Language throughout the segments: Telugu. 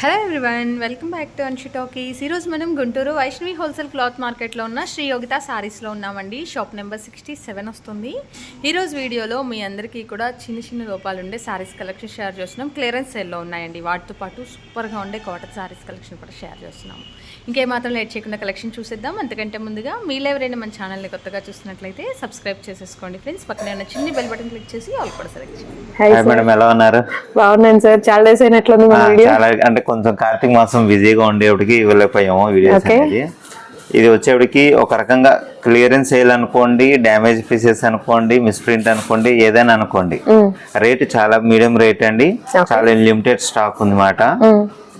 Hello everyone welcome back to Anshi talkies ఈరోజు మనం గుంటూరు వైష్ణవి హోల్సేల్ క్లాత్ మార్కెట్లో ఉన్న శ్రీ యోగిత సారీస్లో ఉన్నామండి. షాప్ నెంబర్ సిక్స్టీ సెవెన్ వస్తుంది. ఈరోజు వీడియోలో మీ అందరికీ కూడా చిన్న చిన్న లోపాలు ఉండే శారీస్ కలెక్షన్ షేర్ చేస్తున్నాం. క్లియరెన్స్ సేల్లో ఉన్నాయండి. వాటితో పాటు సూపర్గా ఉండే కాటన్ సారీస్ కలెక్షన్ కూడా షేర్ చేస్తున్నాం. ఇంకేమాత్రం లేట్ చేయకుండా కలెక్షన్ చూసేద్దాం. అంతకంటే ముందుగా మీలో ఎవరైనా మన ఛానల్ని కొత్తగా చూస్తున్నట్లయితే సబ్స్క్రైబ్ చేసేసుకోండి ఫ్రెండ్స్. పక్కనే ఉన్న చిన్ని బెల్ బటన్ క్లిక్ చేసి ఆల్ కూడా సెలెక్ట్ చేయండి. మేడం ఎలా ఉన్నారు? బాగున్నాను సార్ చాలా డేస్ అయినట్లుంది చాలా అంటే కొంచెం కార్తీక మాసం బిజీగా ఉండేప్పటికి ఇవ్వలేకపోయాము వీడియోస్. అనేది ఇది వచ్చేప్పటికి ఒక రకంగా క్లియరెన్స్ సేల్ అనుకోండి డ్యామేజ్ పీసెస్ అనుకోండి మిస్ప్రింట్ అనుకోండి ఏదైనా అనుకోండి. రేట్ చాలా మీడియం రేట్ అండి. చాలా లిమిటెడ్ స్టాక్ ఉందన్నమాట.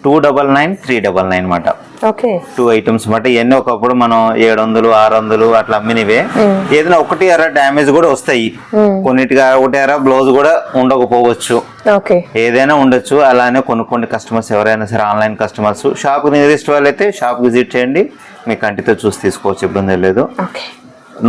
Two double nine three double nine మాట టూ ఐటమ్స్ మాట ఇవన్నీ ఒకప్పుడు మనం ఏడు వందలు ఆరు వందలు అట్లా అమ్మినవే. ఏదైనా ఒకటి అర డ్యామేజ్ కూడా వస్తాయి. కొన్నిటిగా ఒకటి అర బ్లౌజ్ కూడా ఉండకపోవచ్చు. ఓకే ఏదైనా ఉండొచ్చు. అలానే కొనుక్కోండి కస్టమర్స్ ఎవరైనా సరే ఆన్లైన్ కస్టమర్స్. షాప్ నియరెస్ట్ వాళ్ళు అయితే షాప్ విజిట్ చేయండి. మీ కంటితో చూసి తీసుకోవచ్చు ఇబ్బంది లేదు.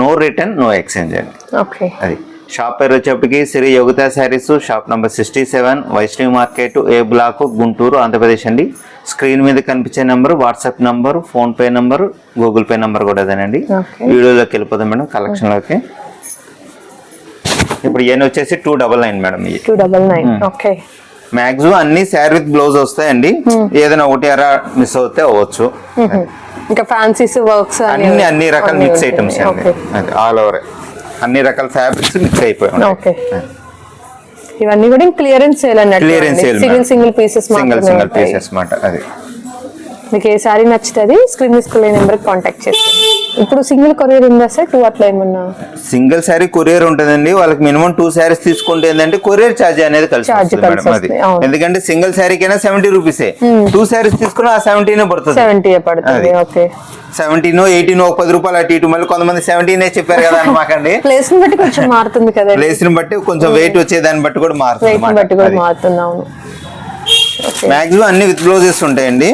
నో రిటర్న్ నో ఎక్స్చేంజ్ అండి. ఓకే అది. షాప్ పేరు వచ్చేప్పటికి Shri Yogitha sarees shop number sixty seven Vaishnavi market A block Guntur Andhra Pradesh అండి. స్క్రీన్ మీద కనిపించే number WhatsApp number PhonePe number Google pay number కూడా అదేనండి. వీడియోలోకి వెళ్ళిపోతాం మేడం కలెక్షన్లోకి. ఇప్పుడు ఇవన్నీ వచ్చేసి two double nine madam two double nine. Okay. Maximum అన్ని శారీ విత్ బ్లౌజ్ వస్తాయండి. ఏదైనా ఒకటి అర మిస్ అవుతే అవ్వచ్చు. ఇంకా ఫ్యాన్సీస్ వర్క్స్ అన్ని అన్ని రకాల మిక్స్ ఐటమ్స్ ఆల్ ఓవర్ అన్ని రకాల ఫ్యాబ్రిక్స్ మిక్స్ అయిపోయి ఓకే. ఇవన్నీ కూడా క్లియరెన్స్ సేల్ అన్నట్టు Clearance sale, single. Single pieces single single pieces మాట అది. మీకు ఏ సారీ నచ్చుతుంది స్క్రీన్ తీసుకునే నెంబర్ కాంటాక్ట్ చేయండి ఇప్పుడు సింగిల్ కొరియర్ ఉందా సార్? టూ అట్లా ఏమన్నా? సింగిల్ శారీ కొరియర్ ఉంటుందండి. వాళ్ళకి మినిమం టూ శారీస్ తీసుకుంటే ఏంటంటే కొరియర్ ఛార్జ్ అనేది కలిసి Charge వస్తుంది కలిసి మేడం అది. వస్తుంది, అవును. ఎందుకంటే సింగిల్ శారీకైనా సెవెంటీ రూపీసే. టూ శారీస్ తీసుకున్నా ఆ సెవెంటీనే పడుతుంది. సెవెంటీ పడుతుంది. అది. ఓకే. సెవెంటీన్ ఎయిటీన్ ఒక పది రూపాయలు అటు ఇటు మళ్ళీ కొంతమంది సెవెంటీనే చెప్పారు కదా అని మాకండి. ప్లేస్ని బట్టి కొంచెం మారుతుంది కదా ప్లేస్ని బట్టి కొంచెం వెయిట్ వచ్చే దాన్ని బట్టి కూడా వెయిట్ని బట్టి కూడా మారుతుంది మారుతుంది. అవును. మాక్సిమం అన్ని విత్ బ్లౌజెస్ ఉంటాయండి.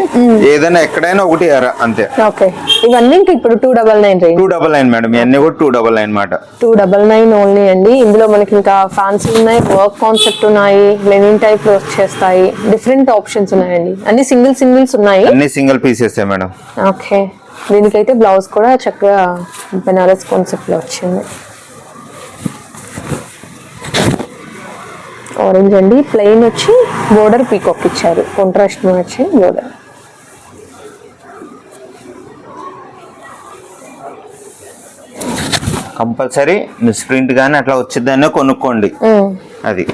ఏదైనా ఎక్కడైనా ఒకటి అంతే. ఓకే ఇవన్నీ ఇప్పుడు two double nine two double nine madam ఇవన్నీ కూడా టూ డబల్ నైన్ మాట. టూ డబల్ నైన్ ఓన్లీ అండి. ఇందులో మనకి ఇంకా ఫ్యాన్సీ ఉన్నాయి వర్క్ కాన్సెప్ట్ ఉన్నాయి లెనిన్ టైప్లో వచ్చేస్తాయి. డిఫరెంట్ ఆప్షన్స్ ఉన్నాయండి. అన్ని సింగిల్ సింగిల్స్ ఉన్నాయి. అన్ని సింగిల్ పీసెస్ మేడం. ఓకే దీనికైతే బ్లౌజ్ కూడా చక్కగా బెనారస్ కాన్సెప్ట్లో వచ్చింది. ఆరెంజ్ అండి. ప్లెయిన్ వచ్చి బోర్డర్ పీకాక్ ఇచ్చారు. కాంట్రాస్ట్ వచ్చి బోర్డర్. కంపల్సరీ మిస్ప్రింట్ కానీ అట్లా వచ్చిందనే కొనుక్కోండి. అది.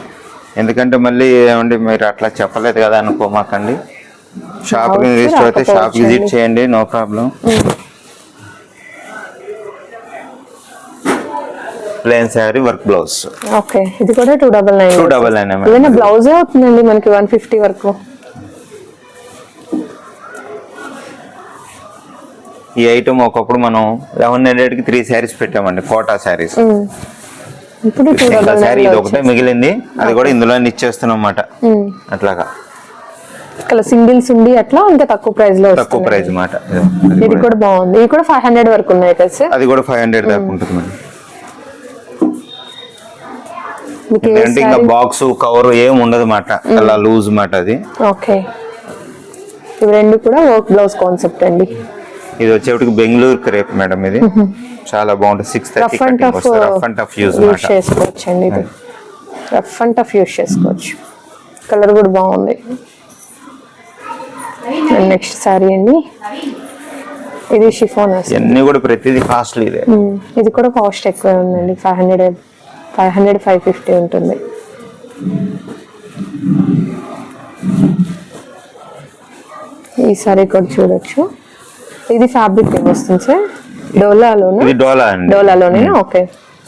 ఎందుకంటే మళ్ళీ ఏమండి మీరు అట్లా చెప్పలేదు కదా అనుకోమాకండి. షాప్ అయితే షాప్ విజిట్. చేయండి no problem. Plain saree work blouse. Okay. ఇది కూడా two double nine two double nine ఏదైనా బ్లౌజే అవుతుందండి మనకి వన్ ఫిఫ్టీ వరకు? ఈ ఐటమ్ ఒకప్పుడు మనం లెవెన్ హండ్రెడ్కి త్రీ శారీస్ పెట్టామండి కోటా శారీస్ ఇప్పుడు శారీ ఇది ఒకటే మిగిలింది. అది కూడా ఇందులో ఇచ్చేస్తున్నాం అన్నమాట అట్లాగా. ఇక్కడ సింగిల్స్ ఉండి అట్లా ఇంకా తక్కువ ప్రైస్లో తక్కువ ప్రైస్ మాట. ఇది కూడా బాగుంది. ఇది కూడా ఫైవ్ హండ్రెడ్ వరకు ఉన్నాయి కదా అది కూడా ఫైవ్ హండ్రెడ్ దాకా ఉంటుంది ఇంకా బాక్స్ కవర్ ఏం ఉండదు మాట. అలా లూజ్ మాట అది. ఓకే. ఇవి రెండు కూడా వర్క్ బ్లౌజ్ కాన్సెప్ట్ అండి. ఇది వచ్చేటికి బెంగళూరు క్రేప్ మేడం ఇది. చాలా బాగుంటుంది. Six thirty rough and tough rough and tough use చేసుకోవచ్చు అండి ఇది. రఫ్ అండ్ టఫ్ యూస్ చేసుకోవచ్చు. కలర్ కూడా బాగుంది. నెక్స్ట్ సారీ అండి. ఇది షిఫాన్ కూడా ప్రతిదీ కాస్ట్లీ ఇది. కూడా కాస్ట్ ఎక్కువ ఉందండి. Five hundred five hundred five fifty ఉంటుంది. ఈ సారీ కూడా చూడొచ్చు. ఇది ఫ్యాబ్రిక్ ఏమొస్తుంది సార్ డోలాలోనా? ఇది డోలా అండి. డోలాలోనే ఓకే.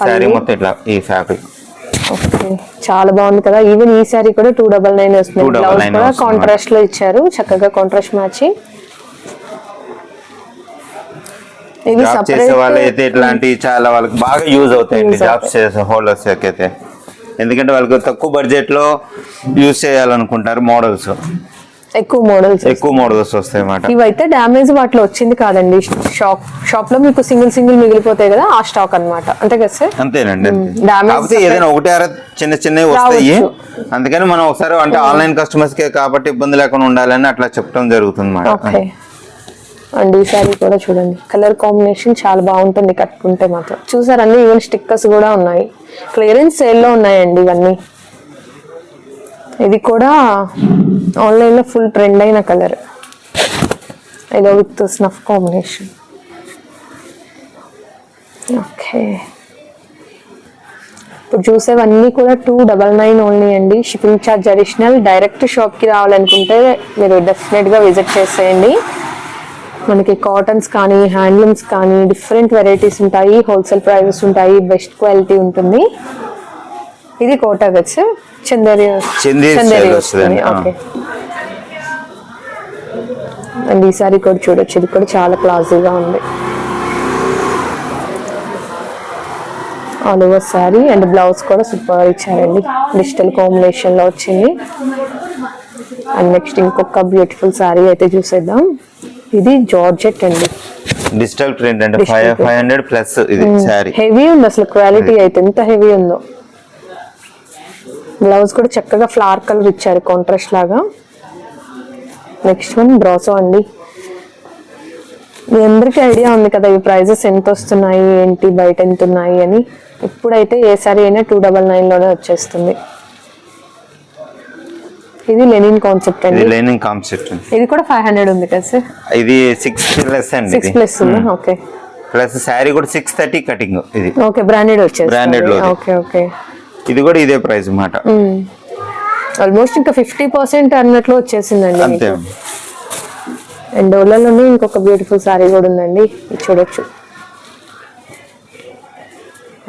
శారీ మొత్తం ఇట్లా ఈ ఫ్యాబ్రిక్ ఓకే. చాలా బాగుంది కదా. ఈవెన్ ఈ సారీ కూడా టూ డబల్ నైన్ వస్తుంది. 299 బ్లౌజ్ కూడా వస్తుంది. కాంట్రాస్ట్లో ఇచ్చారు. చక్కగా కాంట్రాస్ట్ మ్యాచింగ్ జాబ్ చేసే వాళ్ళు సపరేట్ అయితే ఇట్లాంటివి చాలా వాళ్ళకి బాగా యూజ్ అవుతాయండి. జాబ్స్ చేసే హోల్డర్స్ అయితే. ఎందుకంటే వాళ్ళకి తక్కువ బడ్జెట్లో యూజ్ చేయాలనుకుంటారు మోడల్స్ ఎక్కువ మోడల్స్ ఎక్కువ మోడల్స్ వస్తాయి అన్నమాట ఇవైతే డ్యామేజ్ వాటిలో వచ్చింది కాదండి. షాప్ షాప్లో మీకు సింగిల్ సింగిల్ మిగిలిపోతాయి కదా ఆ స్టాక్ అన్నమాట. అంతే కదా సార్? అంతేనండి కాకపోతే ఏదైనా ఒకటి అర చిన్న చిన్నవి వస్తాయి. అందుకని మనం ఒకసారి అంటే ఆన్లైన్ కస్టమర్స్ కే కాబట్టి ఇబ్బంది లేకుండా ఉండాలని అట్లా చెప్పడం జరుగుతుంది ఓకే అన్నమాట అండ్ ఈ శారీ కూడా చూడండి. కలర్ కాంబినేషన్ చాలా బాగుంటుంది కట్టుకుంటే మాత్రం. చూసారండి ఈవెన్ స్టిక్కర్స్ కూడా ఉన్నాయి. క్లియరెన్స్ సేల్లో ఉన్నాయండి ఇవన్నీ. ఇది కూడా ఆన్లైన్లో ఫుల్ ట్రెండ్ అయిన కలర్ ఏదో విత్ స్నఫ్ కాంబినేషన్ ఓకే ఇప్పుడు చూసేవన్నీ కూడా టూ డబల్ నైన్ ఓన్లీ అండి. షిప్పింగ్ ఛార్జ్ అడిషనల్ డైరెక్ట్ షాప్కి రావాలనుకుంటే మీరు డెఫినెట్గా విజిట్ చేసేయండి. మనకి కాటన్స్ కానీ హ్యాండ్లూమ్స్ కానీ డిఫరెంట్ వెరైటీస్ ఉంటాయి. హోల్సేల్ ప్రైజెస్ ఉంటాయి. బెస్ట్ క్వాలిటీ ఉంటుంది. ఇది కోటా గచ్చు చందేరి చందేరి వస్తుంది. ఓకే. అండ్ ఈ సారీ కూడా చూడొచ్చు. ఇది కూడా చాలా క్లాసీగా ఉంది. All over sari. And blouse కూడా సూపర్ ఇచ్చారండి. డిజిటల్ కాంబినేషన్లో వచ్చింది. అండ్ నెక్స్ట్ ఇంకొక బ్యూటిఫుల్ సారీ అయితే చూసేద్దాం. ఇది జార్జెట్ అండి. డిజిటల్ ప్రింట్ అంటే ఫైవ్. ఫైవ్ హండ్రెడ్ ప్లస్ ఇది శారీ. హెవీ ఉంది అసలు క్వాలిటీ అయితే ఎంత హెవీ ఉందో. బ్లౌజ్ కూడా చక్కగా ఫ్లవర్ కలర్ ఇచ్చారు కాంట్రాస్ట్ లాగా. నెక్స్ట్ వన్ బ్రాసో అండి. మీ అందరికీ ఐడియా ఉంది కదా ఈ ప్రైజెస్ ఎంత వస్తున్నాయి ఏంటి బయట ఎంత ఉన్నాయి అని. ఇప్పుడైతే ఏ సారీ అయినా టూ డబల్ నైన్లోనే వచ్చేస్తుంది. ఇది లెనిన్ కాన్సెప్ట్ ఇది అండి లైనింగ్ కాన్సెప్ట్ ఇది కూడా ఫైవ్ హండ్రెడ్ ఉంది కదా సార్? ఇది సిక్స్ ప్లస్ అండి సిక్స్ ప్లస్ ఉందా? ఓకే. ప్లస్ శారీ కూడా సిక్స్ థర్టీ కటింగ్ ఇది. ఓకే బ్రాండెడ్ వచ్చేసి Branded లోది. Okay okay. ఇది కూడా ఇదే ప్రైస్ అన్నమాట. ఆల్మోస్ట్ ఇంకా ఫిఫ్టీ పర్సెంట్ అన్నట్లు వచ్చేసిందండి అంతే. అండ్ డోలాలోనే ఇంకొక బ్యూటిఫుల్ సారీ కూడా ఉందండి. ఇది చూడొచ్చు.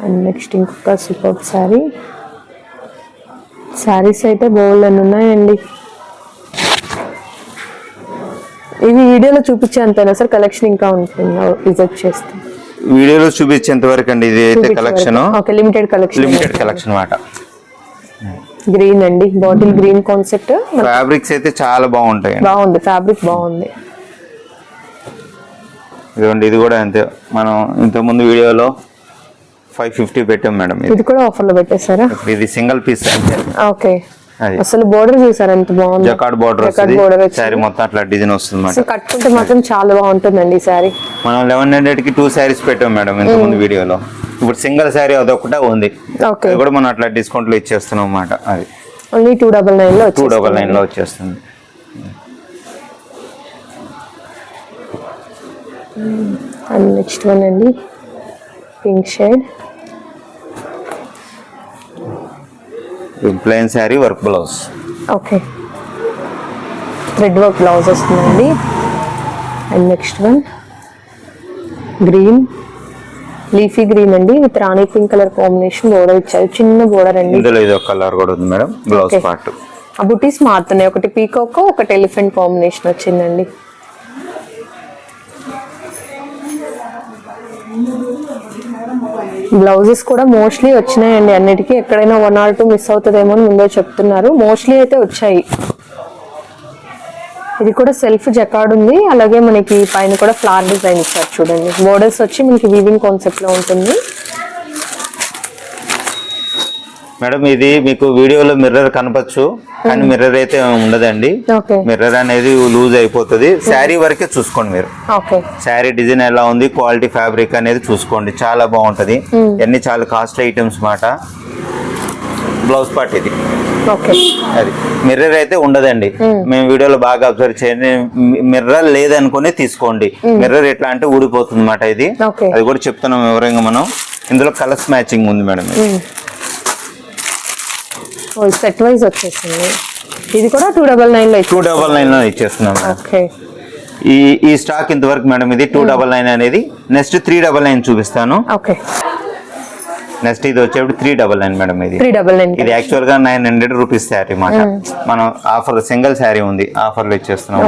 అండ్ నెక్స్ట్ ఇంకొక సూపర్ సారీ సారీస్ అయితే బోల్డ్ అని ఉన్నాయండి. ఇవి వీడియోలో చూపించే అంతేనా సార్? కలెక్షన్ ఇంకా ఉంటుంది? విజిట్ చేస్తే. వీడియోలో చూపించేంత వరకు అండి ఇది అయితే collection okay limited collection limited collection అన్నమాట. గ్రీన్ అండి. బాటిల్ గ్రీన్ కాన్సెప్ట్ ఫ్యాబ్రిక్స్ అయితే చాలా బాగుంటాయి బాగుంది ఫ్యాబ్రిక్ బాగుంది. ఇదిగోండి ఇది కూడా అంతే. మనం ఇంత ముందు వీడియోలో ఫైవ్ ఫిఫ్టీ పెట్టాం మేడం ఇది. కూడా ఆఫర్లో పెట్టేశారా ఇది సింగిల్ పీస్ ఓకే. అసలు బోర్డర్ చూసారా? ఎంత బాగుంది. జకాడ్ బార్డర్ వస్తుంది. శారీ మొత్తం అట్లా డిజైన్ వస్తుంది కట్టుకుంటే మాత్రం చాలా బాగుంటుందండి ఈ సారీ మనం లెవెన్ హండ్రెడ్కి టూ శారీస్ పెట్టాం మేడం ఇంత ముందు వీడియోలో. ఇప్పుడు సింగిల్ శారీ అదొకటే ఉంది. ఓకే. కూడా మనం అట్లా డిస్కౌంట్లో ఇచ్చేస్తున్నాం అన్నమాట అది. ఓన్లీ టూ డబల్ నైన్లో టూ. డబల్ నైన్లో వచ్చేస్తుంది. అండ్ నెక్స్ట్ వన్ అండి. Pink shade. Plain sari work blouse. Okay. Red work blouse వస్తుందండి. And next one. Green. Leafy green అండి. With rani pink colour combination border ఇచ్చారు. చిన్న బోర్డర్ అండి. ఇందులో ఇది కలర్ కూడా ఉంది మేడం బ్లౌజ్. పార్ట్. ఆ బుటీస్ మారుతున్నాయి. ఒకటి పీకాక్ ఒకటి ఎలిఫెంట్ కాంబినేషన్ వచ్చిందండి. బ్లౌజెస్ కూడా మోస్ట్లీ వచ్చినాయండి అన్నిటికీ. ఎక్కడైనా వన్ ఆర్ టూ మిస్ అవుతుందేమో అని ముందే చెప్తున్నారు. మోస్ట్లీ అయితే వచ్చాయి. ఇది కూడా సెల్ఫ్ జకాడ్ ఉంది. అలాగే మనకి పైన కూడా ఫ్లవర్ డిజైన్ ఇచ్చారు చూడండి. బోర్డర్స్ వచ్చి మనకి వీవింగ్ కాన్సెప్ట్లో ఉంటుంది. మేడం ఇది మీకు వీడియోలో మిర్రర్ కనపచ్చు కానీ మిర్రర్ అయితే ఉండదండి. మిర్రర్ అనేది లూజ్ అయిపోతుంది. శారీ వరకే చూసుకోండి మీరు. శారీ డిజైన్ ఎలా ఉంది క్వాలిటీ ఫ్యాబ్రిక్ అనేది చూసుకోండి. చాలా బాగుంటది. ఇవన్నీ చాలా కాస్ట్లీ ఐటమ్స్ మాట. బ్లౌజ్ పార్ట్ ఇది. ఓకే అది. మిర్రర్ అయితే ఉండదండి. మేము వీడియోలో బాగా అబ్జర్వ్ చేయండి. మిర్రర్ లేదనుకుని తీసుకోండి. మిర్రర్ ఎట్లా అంటే ఊడిపోతుంది ఇది. అది కూడా చెప్తున్నాం వివరంగా మనం. ఇందులో కలర్స్ మ్యాచింగ్ ఉంది మేడం. సెట్ వైజ్ వచ్చేసింది. ఇది కూడా టూ డబల్ నైన్లో టూ డబల్ నైన్లో ఇచ్చేస్తున్నాం ఓకే. ఈ ఈ స్టాక్ ఇంతవరకు మేడం ఇది టూ డబల్ నైన్ అనేది. నెక్స్ట్ త్రీ డబల్ నైన్ చూపిస్తాను. ఓకే. నెక్స్ట్ ఇది వచ్చేప్పుడు త్రీ డబల్ నైన్ మేడం ఇది. త్రీ డబల్ నైన్ ఇది యాక్చువల్గా నైన్ హండ్రెడ్ రూపీస్ శారీ మాట మనం ఆఫర్ సింగిల్ శారీ ఉంది. ఆఫర్లో ఇచ్చేస్తున్నాం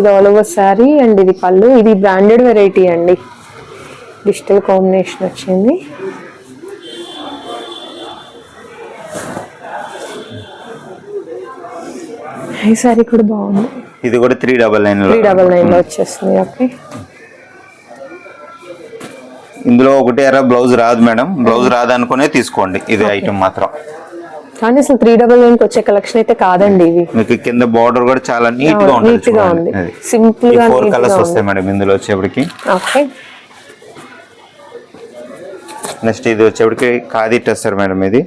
ఇది ఆల్ ఓవర్ శారీ అండ్ ఇది పళ్ళు. ఇది బ్రాండెడ్ వెరైటీ అండి. డిజిటల్ కాంబినేషన్ వచ్చింది. ఈ శారీ కూడా బాగుంది. ఇది కూడా three double nine three double నైన్లో వచ్చేస్తుంది ఓకే. ఇందులో ఒకటి అర బ్లౌజ్ రాదు మేడం. బ్లౌజ్ రాదు అనుకునే తీసుకోండి ఇది ఐటమ్ మాత్రం. కానీ అసలు త్రీ డబల్ నైన్కి వచ్చే కలెక్షన్ అయితే కాదండి ఇవి. మీకు కింద బార్డర్ కూడా చాలా నీట్గా నీట్గా. ఉంది. సింపుల్గా ఫోర్ కలర్స్ వస్తాయి మేడం ఇందులో వచ్చేప్పటికి. ఓకే. నెక్స్ట్ ఇది వచ్చేప్పటికి ఖాదీ టెస్టర్ మేడం ఇది.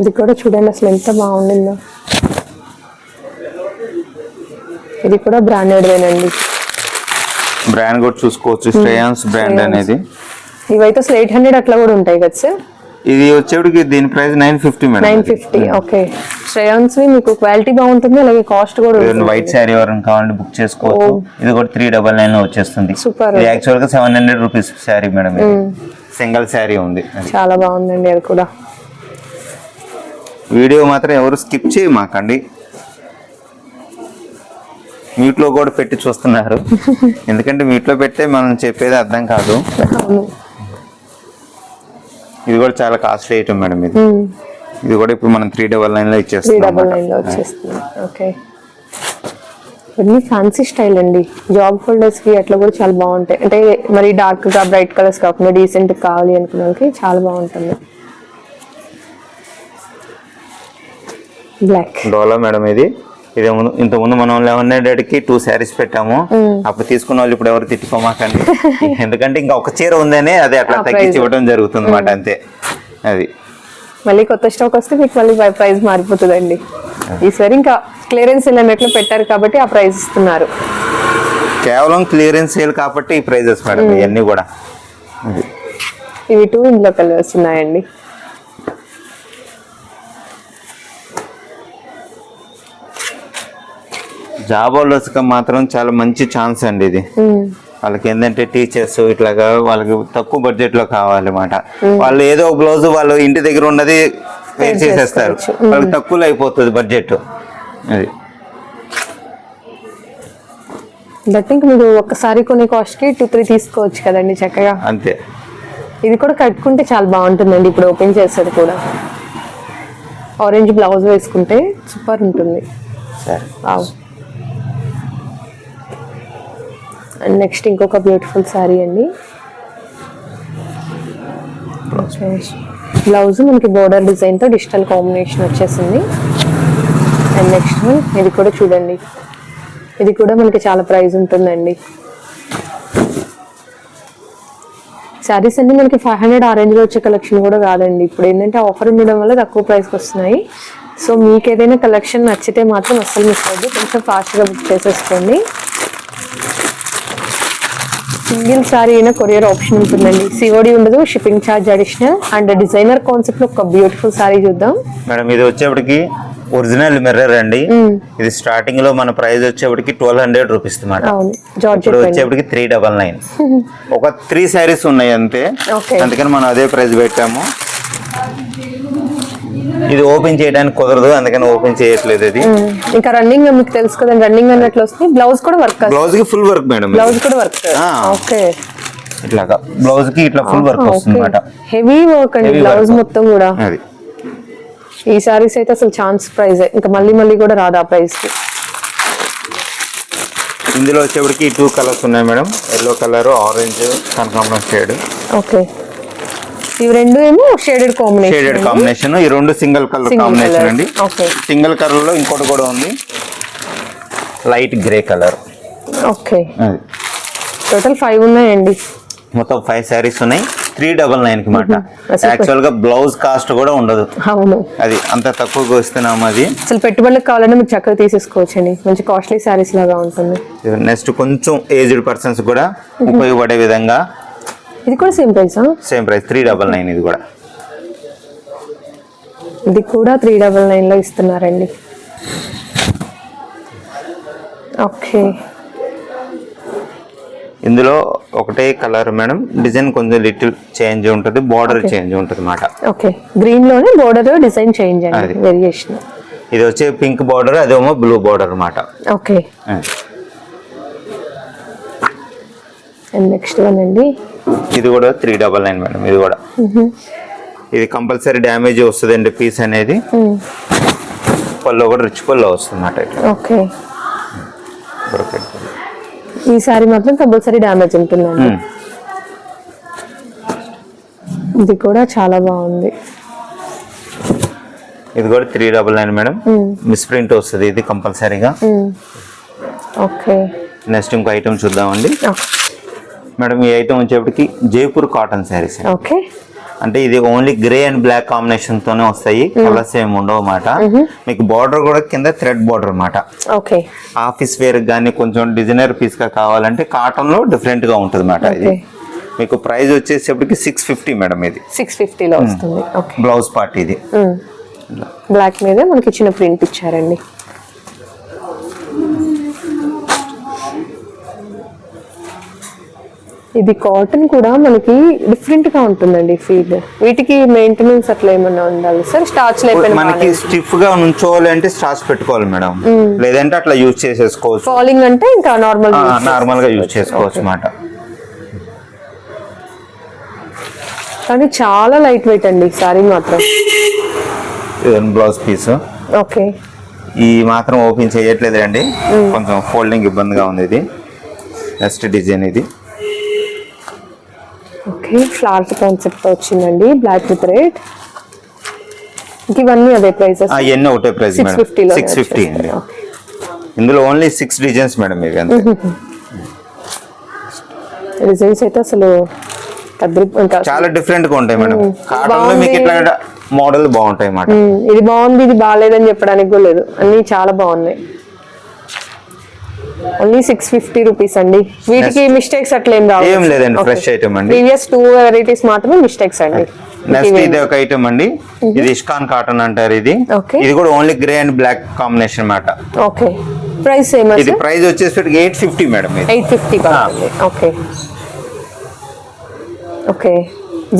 ఇది కూడా చూడండి అసలు ఎంత బాగుండిందో. ఇది కూడా బ్రాండెడ్దేనండి బ్రాండ్ కూడా చూసుకోవచ్చు. శ్రేయాన్స్ బ్రాండ్ అనేది. ఇవైతే అసలు ఎయిట్ హండ్రెడ్ అట్లా కూడా ఉంటాయి కదా సార్? ఇది వచ్చేప్పటికి దీని price nine fifty madam nine fifty okay. Shreyans మీకు క్వాలిటీ బాగుంటుంది అలాగే కాస్ట్ కూడా వైట్ శారీ ఎవరైనా కావాలంటే బుక్ చేసుకోవచ్చు. ఇది కూడా త్రీ డబల్ నైన్లో వచ్చేస్తుంది. ఇది యాక్చువల్గా seven hundred rupees sari madam single sari ఉంది. చాలా బాగుందండి అది కూడా. వీడియో మాత్రం ఎవరు స్కిప్ చేయమాకండి మ్యూట్లో కూడా పెట్టి చూస్తున్నారు. ఎందుకంటే మ్యూట్లో పెడితే మనం చెప్పేది అర్థం కాదు. ఇది కూడా చాలా కాస్ట్లీ ఐటమ్ మేడం ఇది. ఇది కూడా ఇప్పుడు మనం త్రీ డబల్ నైన్లో ఇచ్చేస్తాం ఇవన్నీ ఫ్యాన్సీ స్టైల్ అండి. జాబ్ ఫోల్డర్స్కి అట్లా కూడా చాలా బాగుంటాయి. అంటే మరి డార్క్గా బ్రైట్ కలర్స్ కాకుండా డీసెంట్ కావాలి అనుకున్న వాళ్ళకి చాలా బాగుంటుంది. బ్లాక్ డోలా మేడం ఇది. ఇది ఇంత ముందు మనం లెవెన్ హండ్రెడ్కి టూ శారీస్ పెట్టాము అప్పుడు తీసుకున్న వాళ్ళు ఇప్పుడు ఎవరు తిట్టుకోమాకండి. ఎందుకంటే ఇంకా ఒక చీర ఉందనే అది అట్లా తగ్గించి. ఇవ్వడం జరుగుతుంది అన్నమాట అంతే. అది. మళ్ళీ కొత్త స్టాక్ వస్తే మీకు మళ్ళీ ప్రైస్ మారిపోతుందండి. ఈసారి ఇంకా క్లియరెన్స్ అన్నట్లు పెట్టారు కాబట్టి ఆ ప్రైస్ ఇస్తున్నారు. కేవలం క్లియరెన్స్ సేల్ కాబట్టి ఈ ప్రైజెస్ మేడం ఇవన్నీ కూడా. ఇవి టూ ఇందులో కలర్స్ ఉన్నాయండి. జాబ్ హోల్డర్స్కి మాత్రం చాలా మంచి ఛాన్స్ అండి ఇది. వాళ్ళకి ఏంటంటే టీచర్స్ ఇట్లాగా వాళ్ళకి తక్కువ బడ్జెట్లో కావాలన్నమాట. వాళ్ళు ఏదో బ్లౌజ్ వాళ్ళు ఇంటి దగ్గర ఉన్నది వేర్ చేసేస్తారు. వాళ్ళకి తక్కువలో అయిపోతుంది బడ్జెట్ అది. దట్ ఇంకా మీరు ఒక్కసారి కొనే కాస్ట్కి టూ త్రీ తీసుకోవచ్చు కదండి చక్కగా. అంతే. ఇది కూడా కట్టుకుంటే చాలా బాగుంటుందండి ఇప్పుడు ఓపెన్ చేసేది కూడా. ఆరెంజ్ బ్లౌజ్ వేసుకుంటే సూపర్ ఉంటుంది. సరే. అండ్ నెక్స్ట్ ఇంకొక బ్యూటిఫుల్ శారీ అండి. బ్లౌజ్ మనకి బోర్డర్ డిజైన్తో డిజిటల్ కాంబినేషన్ వచ్చేసింది. అండ్ నెక్స్ట్ ఇది కూడా చూడండి. ఇది కూడా మనకి చాలా ప్రైస్ ఉంటుందండి. శారీస్ అన్ని మనకి ఫైవ్ హండ్రెడ్ ఆ రేంజ్లో వచ్చే కలెక్షన్ కూడా కాదండి. ఇప్పుడు ఏంటంటే ఆఫర్ ఉండడం వల్ల తక్కువ ప్రైస్కి వస్తున్నాయి. సో మీకు ఏదైనా కలెక్షన్ నచ్చితే మాత్రం అస్సలు మిస్ అవ్వద్దు. కొంచెం ఫాస్ట్గా బుక్ చేసేసుకోండి. సింగిల్ సారీ అయినా కొరియర్ ఆప్షన్ ఉంటుందండి. సిఓడి ఉండదు shipping charge additional and designer కాన్సెప్ట్లో ఒక బ్యూటిఫుల్ సారీ చూద్దాం. మేడం ఇది వచ్చేప్పటికి ఒరిజినల్ మిర్రర్ అండి. ఇది స్టార్టింగ్లో మన ప్రైస్ వచ్చేప్పటికి ట్వెల్వ్ హండ్రెడ్ రూపీస్ ఇప్పుడు వచ్చేప్పటికి త్రీ డబల్ నైన్ ఒక త్రీ శారీస్ ఉన్నాయి అంతే. అందుకని మనం అదే ప్రైస్ పెట్టాము. ఇది ఓపెన్ చేయడానికి కుదరదు అందుకని ఓపెన్ చేయట్లేదు ఇది. ఇంకా రన్నింగ్ మీకు తెలుసు కదండి రన్నింగ్ అన్నట్లు వస్తుంది. బ్లౌజ్ కూడా వర్క్ బ్లౌజ్కి ఫుల్ వర్క్ మేడం. బ్లౌజ్ కూడా వర్క్ ఆ. ఓకే. ఇట్లాగా. బ్లౌజ్కి ఇట్లా ఫుల్ వర్క్ వస్తుంది అనమాట హెవీ వర్క్ అండి బ్లౌజ్. మొత్తం కూడా. అది. ఈ సారీస్ అయితే అసలు ఛాన్స్ ప్రైస్ ఇంకా మళ్ళీ మళ్ళీ కూడా రాదు ఆ ప్రైస్కి. ఇందులో వచ్చేప్పటికి టూ కలర్స్ ఉన్నాయి మేడం. ఎల్లో కలర్ ఆరెంజ్ కనకాంబరం షేడ్ ఓకే. ఇవి రెండు ఏమో షేడెడ్ కాంబినేషన్ షేడెడ్ కాంబినేషన్ ఈ రెండు సింగిల్ కలర్ కాంబినేషన్. అండి. సింగిల్ కలర్లో ఇంకోటి కూడా ఉంది. Light grey colour okay total five ఉన్నాయండి. మొత్తం ఫైవ్ శారీస్ ఉన్నాయి. త్రీ డబల్ నైన్కి మాట. యాక్చువల్గా బ్లౌజ్ కాస్ట్ కూడా ఉండదు. అవును. అది అంత తక్కువగా వస్తున్నాము అది. అసలు పెట్టుబడులకు కావాలంటే మీరు చక్కగా తీసేసుకోవచ్చండి మంచి కాస్ట్లీ శారీస్ లాగా ఉంటుంది. నెక్స్ట్ కొంచెం ఏజ్డ్ పర్సన్స్ కూడా ఉపయోగపడే విధంగా ఇది కూడా same ప్రైసా same price three double nine ఇది కూడా. ఇది కూడా త్రీ డబల్ నైన్లో ఇస్తున్నారండి. ఓకే. ఇందులో ఒకటే కలర్ మేడం డిజైన్ కొంచెం లిటిల్ చేంజ్ ఉంటుంది బార్డర్ చేంజ్ ఉంటుంది అన్నమాట ఓకే. గ్రీన్లోనే బోర్డర్ డిజైన్ చేంజ్ అండి. వేరియేషన్ ఇది వచ్చే పింక్ బార్డర్ అదేమో బ్లూ బార్డర్ అన్నమాట. ఓకే. అండ్ నెక్స్ట్ వన్ అండి. ఇది కూడా త్రీ డబల్ నైన్ మేడం ఇది కూడా. ఇది కంపల్సరీ డ్యామేజ్ వస్తుందండి పీస్ అనేది. పళ్ళు కూడా రిచ్ పళ్ళు వస్తుంది ఓకే. ఈ సారీ మాత్రం కంపల్సరీ డ్యామేజ్ ఉంటుందండి. ఇది కూడా చాలా బాగుంది. ఇది కూడా three double nine madam miss print వస్తుంది ఇది కంపల్సరీగా. ఓకే. నెక్స్ట్ ఇంకో ఐటమ్ చూద్దామండి. మేడం ఈ ఐటమ్ వచ్చేప్పటికి జైపూర్ కాటన్ శారీస్ ఓకే. అంటే ఇది only grey and black combination తోనే వస్తాయి. కలర్స్ ఏమి ఉండవు అన్నమాట మీకు బార్డర్ కూడా కింద థ్రెడ్ బార్డర్ అన్నమాట ఓకే. ఆఫీస్ వేర్ కానీ కొంచెం డిజైనర్ పీస్గా కావాలంటే కాటన్లో డిఫరెంట్గా ఉంటుంది అన్నమాట ఇది. మీకు ప్రైస్ వచ్చేసేపటికి సిక్స్ ఫిఫ్టీ మేడం ఇది. సిక్స్ ఫిఫ్టీలో వస్తుంది. ఓకే. బ్లౌజ్ పార్ట్ ఇది. బ్లాక్ మీద మనకి చిన్న ప్రింట్ ఇచ్చారండి. ఇది కాటన్ కూడా మనకి డిఫరెంట్గా ఉంటుందండి ఫీల్. వీటికి మెయింటెనెన్స్ అట్లా ఏమన్నా ఉండాలి సార్? స్టార్చ్ లేకపోయినా మనకి స్టిఫ్గా ఉంచోవాలి అంటే స్టార్చ్ పెట్టుకోవాలి మేడం. లేదంటే అట్లా యూజ్ చేసేసుకోవచ్చు. ఫాలింగ్ అంటే ఇంకా నార్మల్ నార్మల్గా యూజ్ చేసుకోవచ్చు అన్నమాట. కానీ చాలా లైట్ వెయిట్ అండి సారీ మాత్రం. బ్లౌజ్ పీస్ ఓకే ఈ మాత్రం ఓపెన్ చేయట్లేదు అండి కొంచెం ఫోల్డింగ్ ఇబ్బందిగా ఉంది ఇది. నెక్స్ట్ డిజైన్ ఇది. ఓకే ఫ్లవర్ కాన్సెప్ట్ వచ్చిందండి బ్లాక్ విత్ రెడ్ ఇవన్నీ అదే ప్రైసెస్ ఆ, ఇవన్నీ ఒకటే ప్రైస్ సిక్స్ మేడం ఫిఫ్టీలో సిక్స్ ఫిఫ్టీ అండి. ఇందులో ఓన్లీ సిక్స్ డిజైన్స్ మేడం ఇవి అంతే. డిజైన్స్ అయితే అసలు చాలా డిఫరెంట్గా ఉంటాయి మేడం కాటన్లో మీకు ఇట్లా మోడల్ బాగుంటాయి అన్నమాట ఇది బాగుంది ఇది బాగాలేదని చెప్పడానికి కూడా లేదు. అన్ని చాలా బాగున్నాయి. ఓన్లీ సిక్స్ ఫిఫ్టీ రూపీస్ అండి. వీటికి మిస్టేక్స్ అట్లా ఏం రావు. ఏం లేదండి ఫ్రెష్ ఐటమ్ అండి. ప్రీవియస్ టూ వెరైటీస్ మాత్రమే మిస్టేక్స్ అండి. నెక్స్ట్ ఇది ఒక ఐటమ్ అండి. ఇది ఇష్కాన్ కాటన్ అంటారు ఇది. ఇది కూడా only grey and black combination అన్నమాట ఓకే ప్రైస్ సేమ్ ఇది ప్రైస్ వచ్చేసి eight fifty madam eight fifty okay okay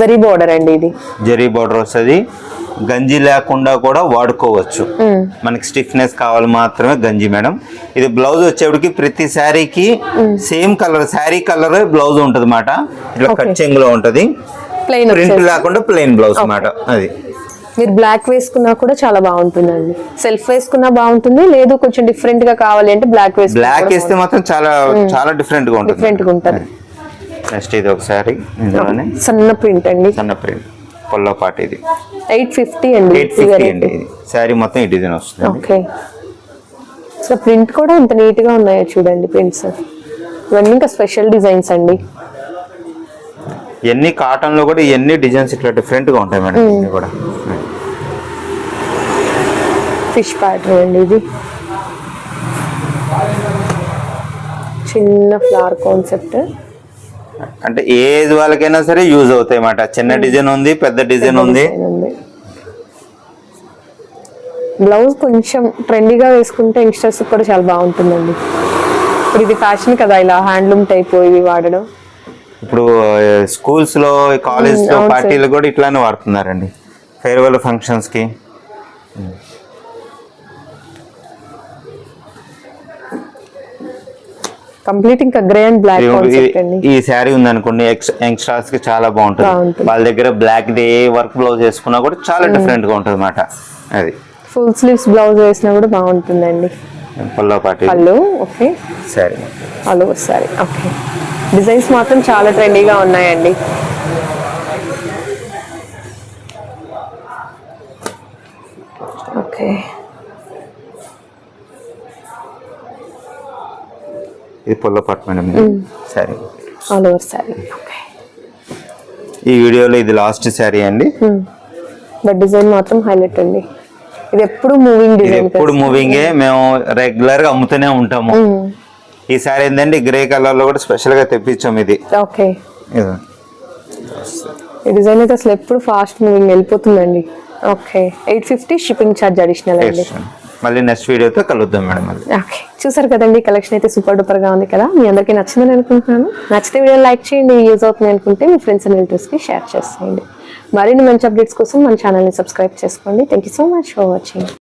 zari border అండి ఇది. జరీ బార్డర్ వస్తుంది. గంజి లేకుండా కూడా వాడుకోవచ్చు. మనకి స్టిఫ్నెస్ కావాలి మాత్రమే గంజి మేడం. ఇది బ్లౌజ్ వచ్చేప్పటికి ప్రతి శారీకి same colour sari colour blouse ఉంటుంది అన్నమాట ఇట్లా. కట్లో ఉంటది. ప్లెయిన్ ప్రింట్ లేకుండా ప్లెయిన్ బ్లౌజ్ అన్నమాట అది. మీరు బ్లాక్ వేసుకున్నా కూడా చాలా బాగుంటుందండి. సెల్ఫ్ వేసుకున్నా బాగుంటుంది లేదు కొంచెం డిఫరెంట్గా కావాలి అంటే బ్లాక్ బ్లాక్ వేస్తే మాత్రం చాలా చాలా డిఫరెంట్గా ఉంటుంది డిఫరెంట్గా ఉంటుంది. నెక్స్ట్ ఇది ఒక శారీ ఇందులోనే సన్న ప్రింట్ అండి. సన్న ప్రింట్. పొల్లో పాట ఇది. ఎయిట్ ఫిఫ్టీ అండి ఎయిట్ ఫిఫ్టీ అండి ఇది. శారీ మొత్తం ఈ డిజైన్ వస్తుంది. ఓకే. సో ప్రింట్ కూడా ఇంత నీట్గా ఉన్నాయో చూడండి ప్రింట్స్. ఇవన్నీ ఇంకా స్పెషల్ డిజైన్స్ అండి. ఇవన్నీ కాటన్లో కూడా ఇవన్నీ డిజైన్స్ ఇట్లా డిఫరెంట్గా ఉంటాయి మేడం ఇవన్నీ కూడా. ఫిష్ ప్యాటర్న్ అండి ఇది. చిన్న ఫ్లవర్ కాన్సెప్ట్. అంటే ఏ ఏజ్ వాళ్ళకైనా సరే యూజ్ అవుతాయి అన్నమాట చిన్న డిజైన్ ఉంది పెద్ద డిజైన్ ఉంది. బ్లౌజ్ కొంచెం ట్రెండీగా వేసుకుంటే యంగ్స్టర్స్ కూడా చాలా బాగుంటుందండి. ఇప్పుడు ఇది ఫ్యాషన్ కదా ఇలా హ్యాండ్లూమ్ టైప్ ఇవి వాడడం. ఇప్పుడు స్కూల్స్లో కాలేజ్లో అవును సార్. పార్టీలు కూడా ఇట్లానే వాడుతున్నారండి. ఫేర్వెల్ ఫంక్షన్స్కి. కంప్లీట్ ఇంకా గ్రే అండ్ బ్లాక్ అండి. ఈ శారీ ఉంది అనుకోండి యంగ్స్టర్స్కి చాలా బాగుంటుంది. వాళ్ళ దగ్గర బ్లాక్ డే వర్క్ బ్లౌజ్ వేసుకున్నా కూడా చాలా డిఫరెంట్గా ఉంటుంది అన్నమాట అది. ఫుల్ స్లీవ్స్ బ్లౌజ్ వేసినా కూడా బాగుంటుందండి. పల్లో పాటి. పళ్ళు ఓకే. Sorry okay. డిజైన్స్ మాత్రం చాలా ట్రెండీగా ఉన్నాయండి. ఓకే. ఇది పొల్లో పాటు madam sari all over sari okay ఈ వీడియోలో ఇది లాస్ట్ శారీ అండి. బట్ డిజైన్ మాత్రం హైలైట్ అండి. ఇది ఎప్పుడు మూవింగ్ డిజైన్ ఎప్పుడు మూవింగే మేము రెగ్యులర్గా అమ్ముతూనే ఉంటాము. ఈ సారీ ఏంటంటే గ్రే కలర్లో కూడా స్పెషల్గా తెప్పించాం ఇది. ఓకే ఇది. ఈ డిజైన్ అయితే అసలు ఎప్పుడు fast moving వెళ్ళిపోతుందండి. Okay eight fifty shipping charge additional అండి. మళ్ళీ నెక్స్ట్ వీడియోతో కలుద్దాం మేడం మళ్ళీ. ఓకే. చూసారు కదండి కలెక్షన్ అయితే సూపర్ డూపర్గా ఉంది కదా. మీ అందరికీ నచ్చిందని అనుకుంటున్నాను. నచ్చితే వీడియో లైక్ చేయండి యూజ్ అవుతుంది అనుకుంటే మీ ఫ్రెండ్స్ అండ్ రిలేటివ్స్కి షేర్ చేసేయండి. మరిన్ని మంచి అప్డేట్స్ కోసం మన ఛానల్ని సబ్స్క్రైబ్ చేసుకోండి. Thank you so much for watching